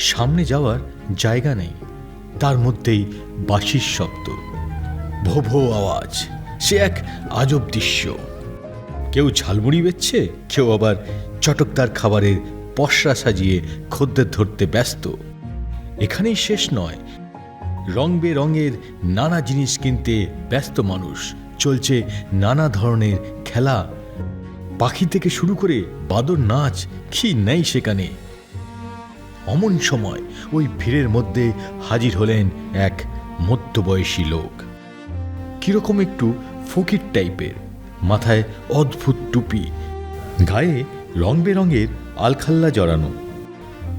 সামনে যাওয়ার জায়গা নেই। তার মধ্যেই বাঁশির শব্দ। ভো ভো আওয়াজ। সে এক আজব দৃশ্য। কেউ ঝালমুড়ি বেচছে, কেউ আবার চটকদার খাবারের পশরা সাজিয়ে খদ্দের ধরতে ব্যস্ত। এখানেই শেষ নয়। রং বেরঙের নানা জিনিস কিনতে ব্যস্ত মানুষ। চলছে নানা ধরনের খেলা। পাখি থেকে শুরু করে বাদর নাচ, কি নেই সেখানে? অমন সময় ওই ভিড়ের মধ্যে হাজির হলেন এক মধ্যবয়সী লোক। কীরকম একটু ফকির টাইপের, মাথায় অদ্ভুত টুপি, গায়ে রং বেরঙের আলখাল্লা জড়ানো।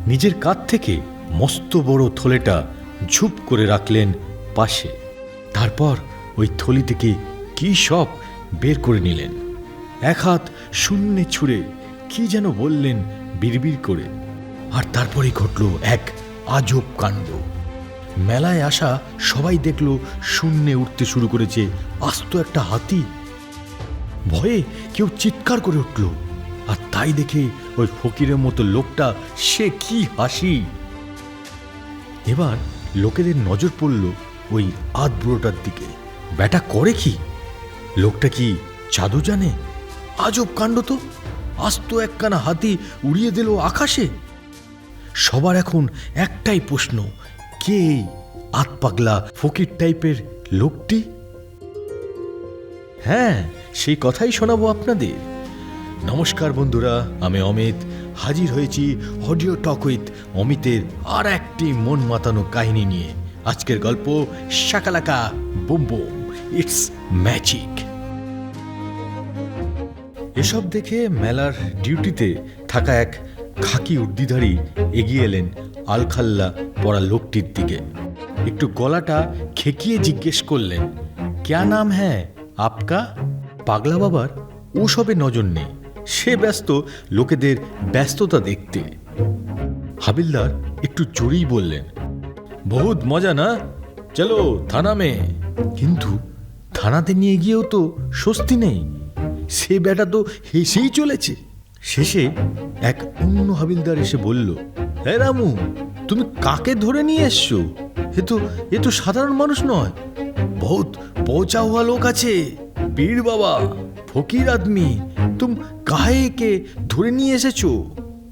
নিজের কাত থেকে মস্ত বড় থলেটা ঝুপ করে রাখলেন পাশে। তারপর ওই থলি থেকে কি সব বের করে নিলেন। এক হাত শূন্যে ছুঁড়ে কি যেন বললেন বিড়বিড় করে। আর তারপরেই ঘটল এক আজব কাণ্ড। মেলায় আসা সবাই দেখল শূন্যে উঠতে শুরু করেছে, আস্ত একটা হাতি। ভয়ে কেউ চিৎকার করে উঠল, আর তাই দেখে ওই ফকিরের মতো লোকটা, সে কি হাসি। এবার লোকেদের নজর পড়ল ওই আধ বুড়োটার দিকে। ব্যাটা করে কি? লোকটা কি জাদু জানে? আজব কাণ্ড তো। আস্ত একখানা হাতি উড়িয়ে দিল আকাশে। সবার এখন একটাই প্রশ্ন, কে এই আতপাগলা ফকির টাইপের লোকটি? হ্যাঁ সেই কথাই শোনাবো আপনাদের। নমস্কার বন্ধুরা, আমি অমিত। হাজির হয়েছি অডিও টক উইথ অমিতের আর একটি মন মাতানো কাহিনী নিয়ে। আজকের গল্প shaka laka boom boom it's magic. এসব দেখে মেলার ডিউটিতে থাকা এক খাকি উর্দিধারী এগিয়ে এলেন আলখাল্লা পড়া লোকটির দিকে। একটু গলাটা খেকিয়ে জিজ্ঞেস করলেন, ক্যা নাম হ্যাঁ? আপকা? পাগলা বাবার। ওসবে নজর নেই। সে ব্যস্ত, লোকেদের ব্যস্ততা দেখতে। হাবিলদার একটু জোরেই বললেন, বহুত মজা না? চলো থানা মে। কিন্তু থানাতে নিয়ে গিয়েও তো স্বস্তি নেই। সে বেটা তো হেসেই চলেছে। শেষে এক অন্য হাবিলদার এসে বলল হ্যাঁ রামু, তুমি কাকে ধরে নিয়ে এসছো? এ তো এ তো সাধারণ মানুষ নয়। বহুত পৌঁছা হওয়া লোক আছে। পীর বাবা, ফকির আদমি, তুম কাহে কে ধরে নিয়ে এসেছ?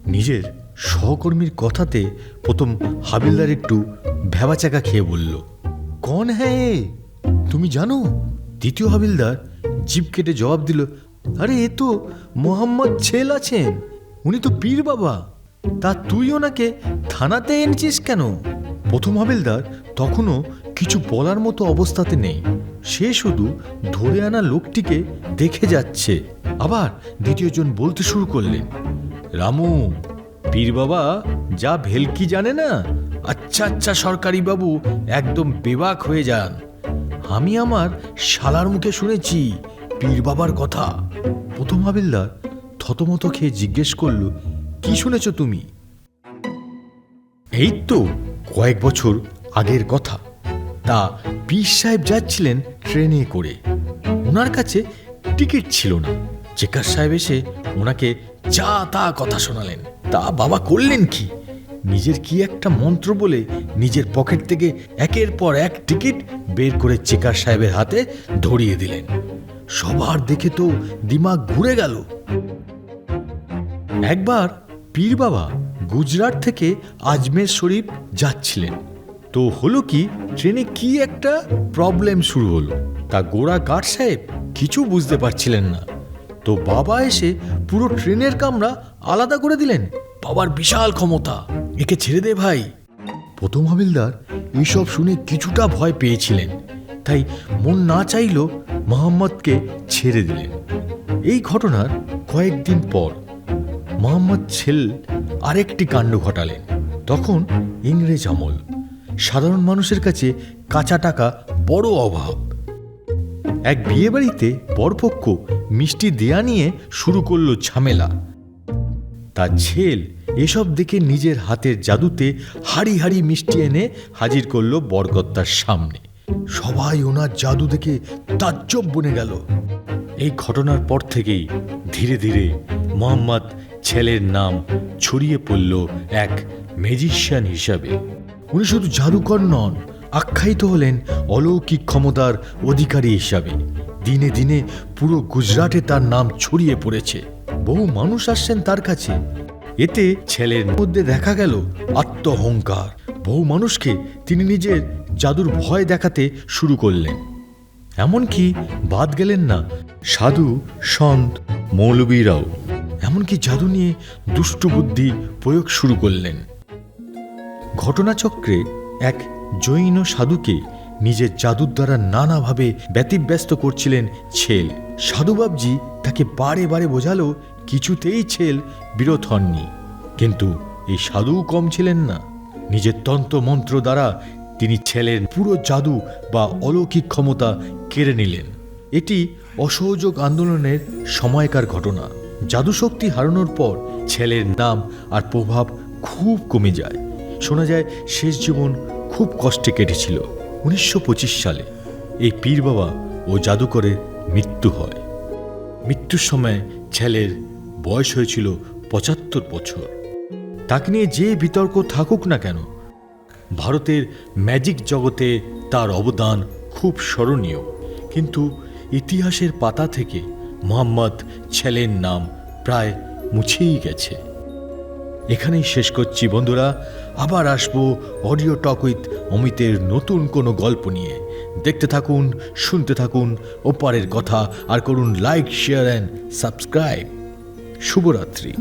নিজের সহকর্মীর কথাতে প্রথম হাবিলদার একটু ভেবাচাকা খেয়ে বলল, কন হ্যাঁ? তুমি জানো? দ্বিতীয় হাবিলদার জিপ কেটে জবাব দিল আরে, এ তো মোহাম্মদ ছেল আছেন। উনি তো পীর বাবা। তা তুই ওনাকে থানাতে এনেছিস কেন? প্রথম হাবিলদার, তখনও কিছু বলার মতো অবস্থাতে নেই। সে শুধু ধরে আনা লোকটিকে দেখে যাচ্ছে। আবার দ্বিতীয়জন বলতে শুরু করলেন, রামু, পীর বাবা যা ভেলকি জানে না? আচ্ছা আচ্ছা সরকারি বাবু, একদম বেবাক হয়ে যান। আমি আমার শালার মুখে শুনেছি পীর বাবার কথা? প্রথম হাবিলদার থতমত খেয়ে জিজ্ঞেস করল, কি শুনেছ তুমি? এই তো কয়েক বছর আগের কথা। তা পীর সাহেব যাচ্ছিলেন ট্রেনে করে। ওনার কাছে টিকিট ছিল না। চেকার সাহেব এসে ওনাকে যা তা কথা শোনালেন। তা বাবা করলেন কি? নিজের কি একটা মন্ত্র বলে নিজের পকেট থেকে একের পর এক টিকিট বের করে চেকার সাহেবের হাতে ধরিয়ে দিলেন। সবার দেখে তো দিমাগ ঘুরে গেল। একবার পীর বাবা গুজরাট থেকে আজমের শরীফ যাচ্ছিলেন। তো হলো কি, ট্রেনে কি একটা প্রবলেম শুরু হলো, তা গোড়া গার্ড সাহেব কিছু বুঝতে পারছিলেন না। তো বাবা এসে পুরো ট্রেনের কামরা আলাদা করে দিলেন, বাবার বিশাল ক্ষমতা, একে ছেড়ে দে ভাই। প্রথম হাবিলদার এইসব শুনে কিছুটা ভয় পেয়েছিলেন। তাই মন না চাইল মোহাম্মদকে ছেড়ে দিলেন। এই ঘটনার কয়েকদিন পর মোহাম্মদ ছেল আরেকটি কাণ্ড ঘটালেন। তখন ইংরেজ আমল, সাধারণ মানুষের কাছে কাঁচা টাকা বড় অভাব। এক বিয়েবাড়িতে বরপক্ষ মিষ্টি দেয়া নিয়ে শুরু করল ঝামেলা। তার ছেল এসব দেখে নিজের হাতের জাদুতে হাড়ি হাড়ি মিষ্টি এনে হাজির করল বরকর্তার সামনে। সবাই ওনার জাদু দেখে তাজ্জব বনে গেল। এই ঘটনার পর থেকেই ধীরে ধীরে মোহাম্মদ ছেলের নাম ছড়িয়ে পড়ল এক ম্যাজিশিয়ান হিসাবে। উনি শুধু জাদুকর নন আখ্যায়িত হলেন অলৌকিক ক্ষমতার অধিকারী হিসাবে। দিনে দিনে পুরো গুজরাটে তার নাম ছড়িয়ে পড়েছে। বহু মানুষ আসছেন তার কাছে। এতে ছেলের মধ্যে দেখা গেল আত্মহংকার। বহু মানুষকে তিনি নিজের জাদুর ভয় দেখাতে শুরু করলেন। এমনকি বাদ গেলেন না সাধু, সন্ত, মৌলবীরাও। এমনকি জাদু নিয়ে দুষ্ট বুদ্ধি প্রয়োগ শুরু করলেন। ঘটনাচক্রে এক জৈন সাধুকে নিজের জাদুর দ্বারা নানাভাবে ব্যতিব্যস্ত করছিলেন ছেল। সাধুবাবজি তাকে বারে বারে বোঝালো, কিছুতেই ছেল বিরত হননি। কিন্তু এই সাধুও কম ছিলেন না। নিজের তন্ত্র মন্ত্র দ্বারা তিনি ছেলের পুরো জাদু বা অলৌকিক ক্ষমতা কেড়ে নিলেন। এটি অসহযোগ আন্দোলনের সময়কার ঘটনা। জাদুশক্তি হারানোর পর ছেলের নাম আর প্রভাব খুব কমে যায়। শোনা যায়, শেষ জীবন খুব কষ্টে কেটেছিল। উনিশশো পঁচিশ সালে এই পীর বাবা ও জাদুকরের মৃত্যু হয়। মৃত্যুর সময় ছেলের বয়স হয়েছিল পঁচাত্তর বছর। তাকে নিয়ে যে বিতর্ক থাকুক না কেন, ভারতের ম্যাজিক জগতে তার অবদান খুব স্মরণীয়। কিন্তু ইতিহাসের পাতা থেকে মোহাম্মদ ছেলের নাম প্রায় মুছেই গেছে। এখানেই শেষ করছি বন্ধুরা। আবার আসব অডিও টক উইথ অমিতের নতুন কোনো গল্প নিয়ে। দেখতে থাকুন, শুনতে থাকুন, ওপারের কথা, আর করুন লাইক, শেয়ার, অ্যান্ড সাবস্ক্রাইব। শুভরাত্রি।